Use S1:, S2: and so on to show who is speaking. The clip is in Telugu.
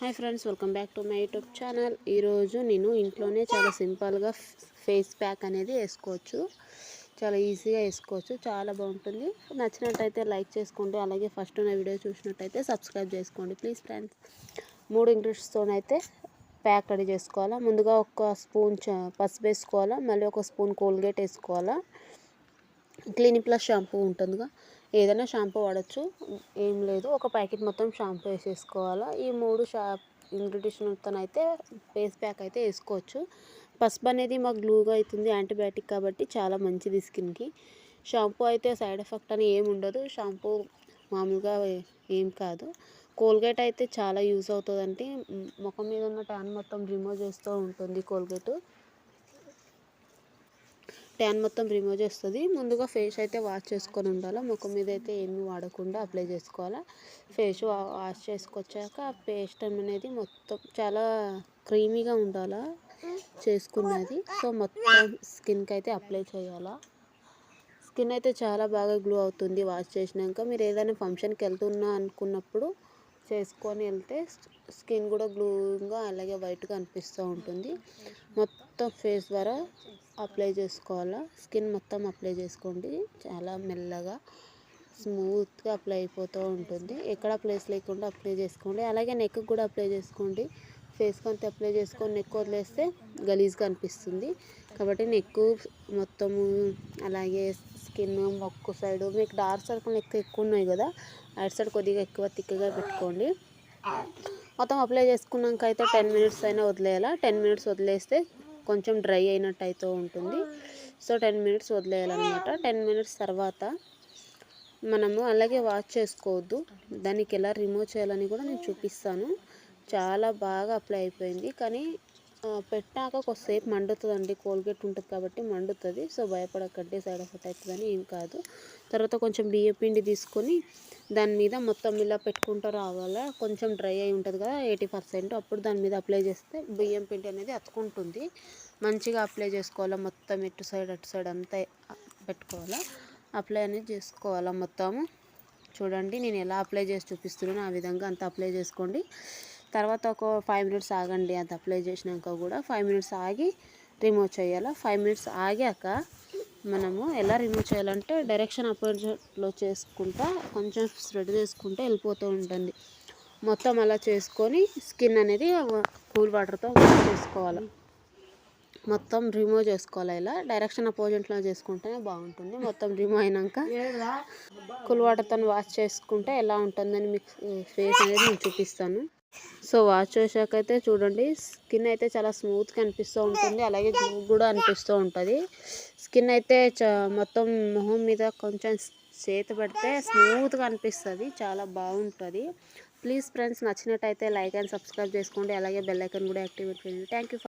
S1: Hi friends welcome back to my YouTube channel. ఈరోజు నేను ఇంట్లోనే చాలా సింపుల్గా ఫేస్ ప్యాక్ అనేది వేసుకోవచ్చు. చాలా ఈజీగా వేసుకోవచ్చు. చాలా బాగుంటుంది. నచ్చినట్టయితే లైక్ చేసుకోండి. అలాగే ఫస్ట్ నా వీడియో చూసినట్టయితే సబ్స్క్రైబ్ చేసుకోండి. ప్లీజ్ ఫ్రెండ్స్ మూడు ఇంగ్రీడియంట్స్తోనైతే ప్యాక్ రెడీ చేసుకోవాలా. ముందుగా ఒక స్పూన్ పసుపు వేసుకోవాలా. మళ్ళీ ఒక స్పూన్ కోల్గేట్ వేసుకోవాలా. క్లినిక్ ప్లస్ షాంపూ ఉంటుందిగా. ఏదైనా షాంపూ వాడచ్చు. ఏం లేదు. ఒక ప్యాకెట్ మొత్తం షాంపూ వేసేసుకోవాలా. ఈ మూడు షా ఇంగ్రీడియంట్స్తో అయితే ఫేస్ ప్యాక్ అయితే వేసుకోవచ్చు. పసుపు అనేది మాకు గ్లూగా అవుతుంది యాంటీబయాటిక్ కాబట్టి చాలా మంచిది స్కిన్కి. షాంపూ అయితే సైడ్ ఎఫెక్ట్ అని ఏమి ఉండదు. షాంపూ మామూలుగా ఏం కాదు. కోల్గేట్ అయితే చాలా యూస్ అవుతుందంటే ముఖం మీద ఉన్న ట్యాన్ మొత్తం రిమూవ్ చేస్తూ ఉంటుంది కోల్గేట్. ట్యాన్ మొత్తం రిమూవ్ చేస్తుంది. ముందుగా ఫేస్ అయితే వాష్ చేసుకొని ఉండాలి. ముఖం మీద అయితే ఏమీ వాడకుండా అప్లై చేసుకోవాలా. ఫేస్ వాష్ చేసుకొచ్చాక పేస్ట్ అనేది మొత్తం చాలా క్రీమీగా ఉండాలా చేసుకున్నది. సో మొత్తం స్కిన్కి అయితే అప్లై చేయాలా. స్కిన్ అయితే చాలా బాగా గ్లో అవుతుంది వాష్ చేసినాక. మీరు ఏదైనా ఫంక్షన్కి వెళ్తున్నా అనుకున్నప్పుడు చేసుకొని వెళ్తే స్కిన్ కూడా గ్లూగా అలాగే వైట్గా అనిపిస్తూ ఉంటుంది. మొత్తం ఫేస్ ద్వారా అప్లై చేసుకోవాలా? స్కిన్ మొత్తం అప్లై చేసుకోండి. చాలా మెల్లగా స్మూత్గా అప్లై అయిపోతూ ఉంటుంది. ఎక్కడ ప్లేస్ లేకుండా అప్లై చేసుకోండి. అలాగే నెక్కి కూడా అప్లై చేసుకోండి. ఫేస్కి అంతా అప్లై చేసుకొని నెక్ వదిలేస్తే గలీజ్గా అనిపిస్తుంది కాబట్టి నెక్ మొత్తము అలాగే స్కిన్ ఒక్క సైడు మీకు డార్క్ సర్కిల్ ఎక్కువ ఎక్కువ ఉన్నాయి కదా అటు సైడ్ కొద్దిగా ఎక్కువ తిక్కగా పెట్టుకోండి. మొత్తం అప్లై చేసుకున్నాక అయితే టెన్ మినిట్స్ అయినా వదిలేయాలా? టెన్ మినిట్స్ వదిలేస్తే కొంచెం డ్రై అయినట్టు అయితే ఉంటుంది. సో టెన్ మినిట్స్ వదిలేయాలన్నమాట. టెన్ మినిట్స్ తర్వాత మనము అలాగే వాష్ చేసుకోవద్దు. దానికి ఎలా రిమూవ్ చేయాలని కూడా నేను చూపిస్తాను. చాలా బాగా అప్లై అయిపోయింది. కానీ పెట్టాక కొద్దిసేపు మండుతుందండి. కోల్గేట్ ఉంటుంది కాబట్టి మండుతుంది. సో భయపడకండి. సైడ్ ఎఫెక్ట్ అవుతుందని ఏం కాదు. తర్వాత కొంచెం బియ్య పిండి తీసుకొని దాని మీద మొత్తం ఇలా పెట్టుకుంటూ రావాలా. కొంచెం డ్రై అయి ఉంటుంది కదా ఎయిటీ పర్సెంట్. అప్పుడు దాని మీద అప్లై చేస్తే బియ్యం పిండి అనేది అతుకుంటుంది మంచిగా అప్లై చేసుకోవాలా. మొత్తం ఇటు సైడ్ అటు సైడ్ అంతా పెట్టుకోవాలా. అప్లై అనేది చేసుకోవాలా మొత్తము. చూడండి నేను ఎలా అప్లై చేసి చూపిస్తున్నానో ఆ విధంగా అంతా అప్లై చేసుకోండి. తర్వాత ఒక ఫైవ్ మినిట్స్ ఆగండి అది అప్లై చేసినాక కూడా ఫైవ్ మినిట్స్ ఆగి రిమూవ్ చేయాలి? ఫైవ్ మినిట్స్ ఆగాక మనము ఎలా రిమూవ్ చేయాలంటే డైరెక్షన్ అపోజిట్లో చేసుకుంటా కొంచెం స్ప్రెడ్ చేసుకుంటే వెళ్ళిపోతూ ఉంటుంది. మొత్తం అలా చేసుకొని స్కిన్ అనేది కూల్ వాటర్తో వాష్ చేసుకోవాలి? మొత్తం రిమూవ్ చేసుకోవాలి ఇలా? డైరెక్షన్ అపోజిట్లో చేసుకుంటేనే బాగుంటుంది. మొత్తం రిమూవ్ అయినాక కూల్ వాటర్తో వాష్ చేసుకుంటే ఎలా ఉంటుందని మీకు ఫేస్ అనేది నేను చూపిస్తాను. సో వాష్ చేశాక అయితే చూడండి స్కిన్ అయితే చాలా స్మూత్గా అనిపిస్తూ ఉంటుంది అలాగే గ్లూ కూడా అనిపిస్తూ ఉంటుంది. స్కిన్ అయితే మొత్తం మొహం మీద కొంచెం చేతి పెడితే స్మూత్గా అనిపిస్తుంది చాలా బాగుంటుంది. ప్లీజ్ ఫ్రెండ్స్ నచ్చినట్టయితే లైక్ అండ్ సబ్స్క్రైబ్ చేసుకోండి అలాగే బెల్ ఐకన్ కూడా యాక్టివేట్ చేయండి. Thank you